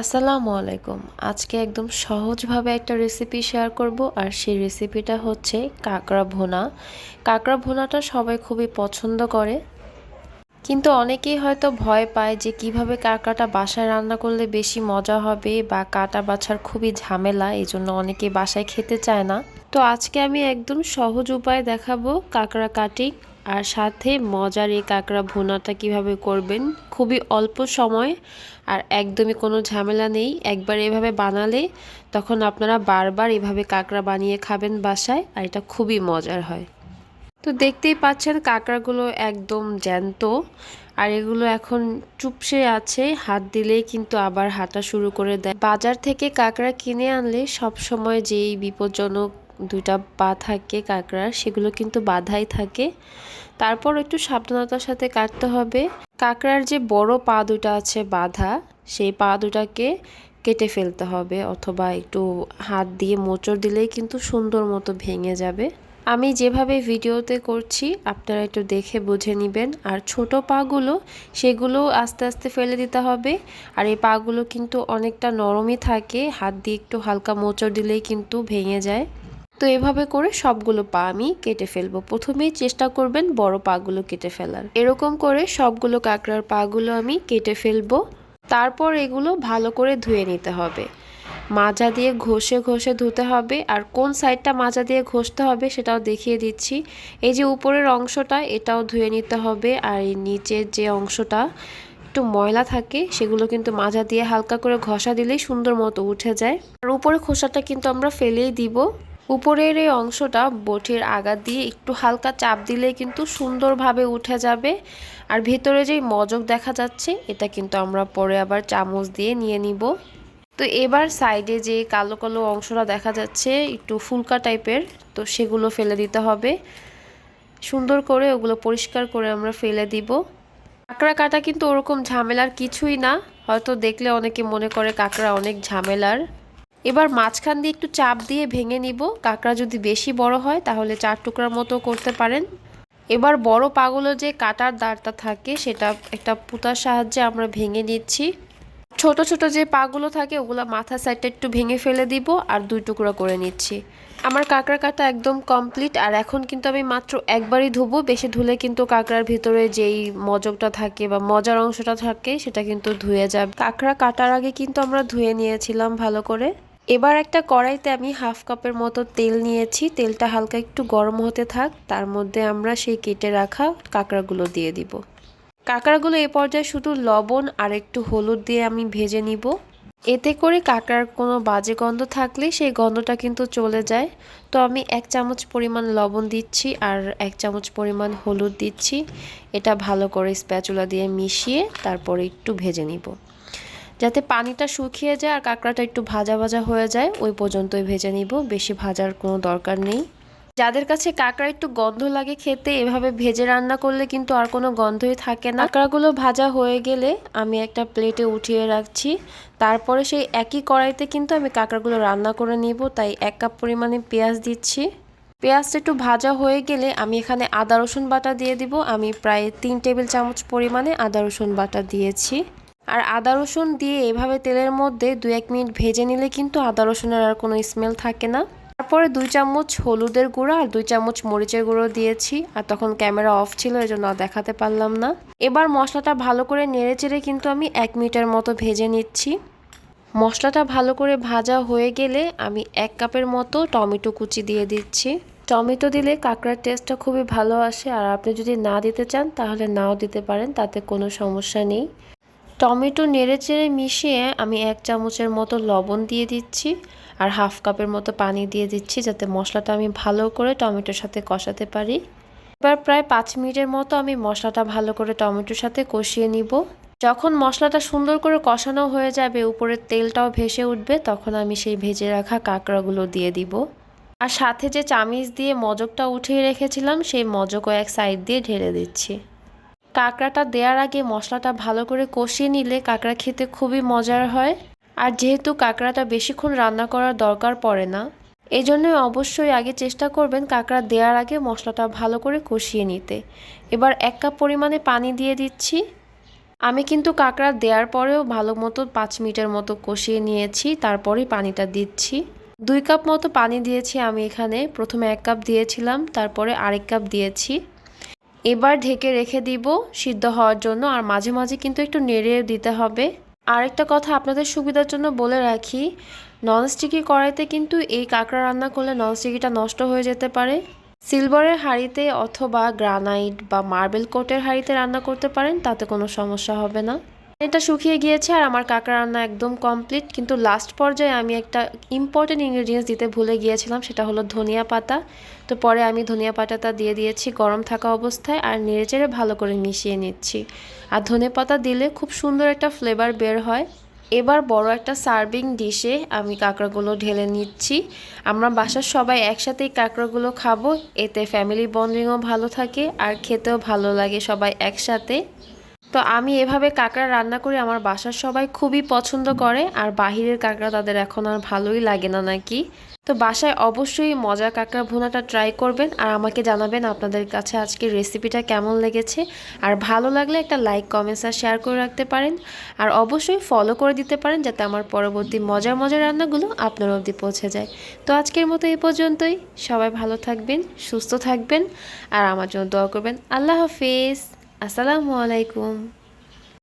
আসসালামু আলাইকুম। আজকে একদম সহজভাবে একটা রেসিপি শেয়ার করব আর সেই রেসিপিটা হচ্ছে কাঁকড়া ভোনা। কাঁকড়া ভোনাটা সবাই খুবই পছন্দ করে। কিন্তু অনেকেই হয়তো ভয় পায় যে কীভাবে কাঁকড়াটা বাসায় রান্না করলে বেশি মজা হবে বা কাটা বাছার খুবই ঝামেলা এই জন্য অনেকেই বাসায় খেতে চায় না। তো আজকে আমি একদম সহজ উপায় দেখাবো কাঁকড়া কাটিং আর সাথে মজার এই কাঁকড়া ভুনাটা কীভাবে করবেন? খুবই অল্প সময় আর একদমই কোনো ঝামেলা নেই। একবার এভাবে বানালে তখন আপনারা বারবার এভাবে কাঁকড়া বানিয়ে খাবেন বাসায় আর এটা খুবই মজার হয়। তো দেখতেই পাচ্ছেন কাঁকড়াগুলো একদম জ্যান্ত আর এগুলো এখন চুপসে আছে। হাত দিলেই কিন্তু আবার হাঁটা শুরু করে দেয়। বাজার থেকে কাঁকড়া কিনে আনলে সব সময় যেই বিপজ্জনক দুইটা পা থাকে কাঁকড়ার, সেগুলো কিন্তু বাধাই থাকে। তারপর একটু সাবধানতার সাথে কাটতে হবে। কাঁকড়ার যে বড় পা দুটা আছে বাধা, সেই পা দুটাকে কেটে ফেলতে হবে অথবা একটু হাত দিয়ে মোচড় দিলেই কিন্তু সুন্দর মতো ভেঙে যাবে। আমি যেভাবে ভিডিওতে করছি, আপনারা একটু দেখে বুঝে নেবেন। আর ছোট পাগুলো, সেগুলো আস্তে আস্তে ফেলে দিতে হবে। আর এই পাগুলো কিন্তু অনেকটা নরমই থাকে, হাত দিয়ে একটু হালকা মোচড় দিলেই কিন্তু ভেঙে যায়। তো এভাবে করে সবগুলো পা আমি কেটে ফেলব। প্রথমেই চেষ্টা করবেন বড় পাগুলো কেটে ফেলার। এরকম করে সবগুলো কাঁকড়ার পাগুলো আমি কেটে ফেলব। তারপর এগুলো ভালো করে ধুয়ে নিতে হবে। মাজা দিয়ে ঘষে ঘষে ধুতে হবে। আর কোন সাইডটা মাজা দিয়ে ঘষতে হবে সেটাও দেখিয়ে দিচ্ছি। এই যে উপরের অংশটা, এটাও ধুয়ে নিতে হবে। আর এই নিচের যে অংশটা, একটু ময়লা থাকে, সেগুলো কিন্তু মাজা দিয়ে হালকা করে ঘষা দিলেই সুন্দর মতো উঠে যায়। আর উপরে খোসাটা কিন্তু আমরা ফেলেই দিব। উপরের এই অংশটা বটির আগা দিয়ে একটু হালকা চাপ দিলে কিন্তু সুন্দরভাবে উঠে যাবে। আর ভেতরে যেই মজক দেখা যাচ্ছে, এটা কিন্তু আমরা পরে আবার চামচ দিয়ে নিয়ে নিব। তো এবার সাইডে যে কালো কালো অংশটা দেখা যাচ্ছে, একটু ফুলকা টাইপের তো সেগুলো ফেলে দিতে হবে। সুন্দর করে ওগুলো পরিষ্কার করে আমরা ফেলে দিব। কাঁকড়া কাটা কিন্তু ওরকম ঝামেলার কিছুই না। হয়তো দেখলে অনেকে মনে করে কাঁকড়া অনেক ঝামেলার। এবার মাঝখান দিয়ে একটু চাপ দিয়ে ভেঙে নিব। কাঁকড়া যদি বেশি বড় হয়, তাহলে চার টুকরার মতো করতে পারেন। এবার বড় পাগুলো যে কাটার দাঁড়টা থাকে, সেটা একটা পুতার সাহায্যে আমরা ভেঙে নিচ্ছি। ছোট ছোট যে পাগুলো থাকে, ওগুলো মাথা সাইডটা একটু ভেঙে ফেলে দিব আর দুই টুকরো করে নিচ্ছি। আমার কাঁকড়া কাটা একদম কমপ্লিট, আর এখন কিন্তু আমি মাত্র একবারই ধুবো। বেশি ধুলে কিন্তু কাঁকড়ার ভিতরে যেই মজকটা থাকে বা মজার অংশটা থাকে, সেটা কিন্তু ধুয়ে যাবে। কাঁকড়া কাটার আগে কিন্তু আমরা ধুয়ে নিয়েছিলাম ভালো করে। এবার একটা কড়াইতে আমি হাফ কাপের মতো তেল নিয়েছি। তেলটা হালকা একটু গরম হতে থাক, তার মধ্যে আমরা সেই কেটে রাখা কাঁকড়াগুলো দিয়ে দিব। কাঁকড়াগুলো এ পর্যায়ে শুধু লবণ আর একটু হলুদ দিয়ে আমি ভেজে নিব। এতে করে কাঁকড়ার কোনো বাজে গন্ধ থাকলে সেই গন্ধটা কিন্তু চলে যায়। তো আমি এক চামচ পরিমাণ লবণ দিচ্ছি আর এক চামচ পরিমাণ হলুদ দিচ্ছি। এটা ভালো করে স্প্যাচুলা দিয়ে মিশিয়ে তারপরে একটু ভেজে নিব। যাতে পানিটা শুকিয়ে যায় আর কাঁকড়াটা একটু ভাজা ভাজা হয়ে যায়, ওই পর্যন্তই ভেজে নিব। বেশি ভাজার কোনো দরকার নেই। যাদের কাছে কাঁকড়া একটু গন্ধ লাগে খেতে, এভাবে ভেজে রান্না করলে কিন্তু আর কোনো গন্ধই থাকে না। কাঁকড়াগুলো ভাজা হয়ে গেলে আমি একটা প্লেটে উঠিয়ে রাখছি। তারপরে সেই একই কড়াইতে কিন্তু আমি কাঁকড়াগুলো রান্না করে নিব। তাই এক কাপ পরিমাণে পেঁয়াজ দিচ্ছি। পেঁয়াজটা একটু ভাজা হয়ে গেলে আমি এখানে আদা রসুন বাটা দিয়ে দিব। আমি প্রায় তিন টেবিল চামচ পরিমাণে আদা রসুন বাটা দিয়েছি। আর আদা রসুন দিয়ে এভাবে তেলের মধ্যে দু এক মিনিট ভেজে নিলে কিন্তু আদা রসুনের আর কোনো স্মেল থাকে না। তারপরে দুই চামচ হলুদের গুঁড়ো আর দুই চামচ মরিচের গুঁড়ো দিয়েছি আর তখন ক্যামেরা অফ ছিল এই জন্য দেখাতে পারলাম না। এবার মশলাটা ভালো করে নেড়ে চেড়ে কিন্তু আমি এক মিনিটের মতো ভেজে নিচ্ছি। মশলাটা ভালো করে ভাজা হয়ে গেলে আমি এক কাপের মতো টমেটো কুচি দিয়ে দিচ্ছি। টমেটো দিলে কাঁকড়ার টেস্টটা খুবই ভালো আসে আর আপনি যদি না দিতে চান তাহলে নাও দিতে পারেন, তাতে কোনো সমস্যা নেই। টমেটো নেড়ে চেড়ে মিশিয়ে আমি এক চামচের মতো লবণ দিয়ে দিচ্ছি আর হাফ কাপের মতো পানি দিয়ে দিচ্ছি যাতে মশলাটা আমি ভালো করে টমেটোর সাথে কষাতে পারি। এবার প্রায় পাঁচ মিনিটের মতো আমি মশলাটা ভালো করে টমেটোর সাথে কষিয়ে নিব। যখন মশলাটা সুন্দর করে কষানো হয়ে যাবে, উপরের তেলটাও ভেসে উঠবে, তখন আমি সেই ভেজে রাখা কাঁকড়াগুলো দিয়ে দিব। আর সাথে যে চামিচ দিয়ে মজকটা উঠিয়ে রেখেছিলাম, সেই মজকও এক সাইড দিয়ে ঢেলে দিচ্ছি। কাঁকড়াটা দেওয়ার আগে মশলাটা ভালো করে কষিয়ে নিলে কাঁকড়া খেতে খুবই মজার হয়। আর যেহেতু কাঁকড়াটা বেশিক্ষণ রান্না করার দরকার পড়ে না এই জন্যই অবশ্যই আগে চেষ্টা করবেন কাঁকড়া দেওয়ার আগে মশলাটা ভালো করে কষিয়ে নিতে। এবার এক কাপ পরিমাণে পানি দিয়ে দিচ্ছি। আমি কিন্তু কাঁকড়া দেওয়ার পরেও ভালো মতো পাঁচ মিনিটের মতো কষিয়ে নিয়েছি, তারপরেই পানিটা দিচ্ছি। দুই কাপ মতো পানি দিয়েছি আমি এখানে। প্রথমে এক কাপ দিয়েছিলাম, তারপরে আরেক কাপ দিয়েছি। এবার ঢেকে রেখে দিব সিদ্ধ হওয়ার জন্য, আর মাঝে মাঝে কিন্তু একটু নেড়ে দিতে হবে। আরেকটা কথা আপনাদের সুবিধার জন্য বলে রাখি ননস্টিকি কড়াইতে কিন্তু এই কাঁকড়া রান্না করলে ননস্টিকিটা নষ্ট হয়ে যেতে পারে। সিলভারের হাঁড়িতে অথবা গ্রানাইট বা মার্বেল কোটের হাঁড়িতে রান্না করতে পারেন, তাতে কোনো সমস্যা হবে না। এটা শুকিয়ে গিয়েছে আর আমার কাঁকড়া রান্না একদম কমপ্লিট কিন্তু লাস্ট পর্যায়ে আমি একটা ইম্পর্টেন্ট ইনগ্রিডিয়েন্টস দিতে ভুলে গিয়েছিলাম, সেটা হলো ধনিয়া পাতা। তো পরে আমি ধনিয়া পাতাটা দিয়ে দিয়েছি গরম থাকা অবস্থায় আর নেড়েচেড়ে ভালো করে মিশিয়ে নিচ্ছি। আর ধনে পাতা দিলে খুব সুন্দর একটা ফ্লেভার বের হয়। এবার বড় একটা সার্ভিং ডিশে আমি কাঁকড়াগুলো ঢেলে নিচ্ছি। আমরা বাসার সবাই একসাথেই কাঁকড়াগুলো খাব, এতে ফ্যামিলি বন্ডিংও ভালো থাকে আর খেতেও ভালো লাগে সবাই একসাথে। তো আমি এভাবে কাঁকড়া রান্না করি, আমার বাসার সবাই খুবই পছন্দ করে, আর বাহিরের কাঁকড়া তাদের এখন আর ভালোই লাগে না নাকি? তো বাসায় অবশ্যই মজার কাঁকড়া ভুনাটা ট্রাই করবেন, আর আমাকে জানাবেন আপনাদের কাছে আজকের রেসিপিটা কেমন লেগেছে, আর ভালো লাগলে একটা লাইক কমেন্টস আর শেয়ার করে রাখতে পারেন, আর অবশ্যই ফলো করে দিতে পারেন যাতে আমার পরবর্তী মজার মজার রান্নাগুলো আপনার অবধি পৌঁছে যায়। তো আজকের মতো এই পর্যন্তই, সবাই ভালো থাকবেন, সুস্থ থাকবেন, আর আমার জন্য দোয়া করবেন, আল্লাহ হাফিজ। আসসালামু আলাইকুম।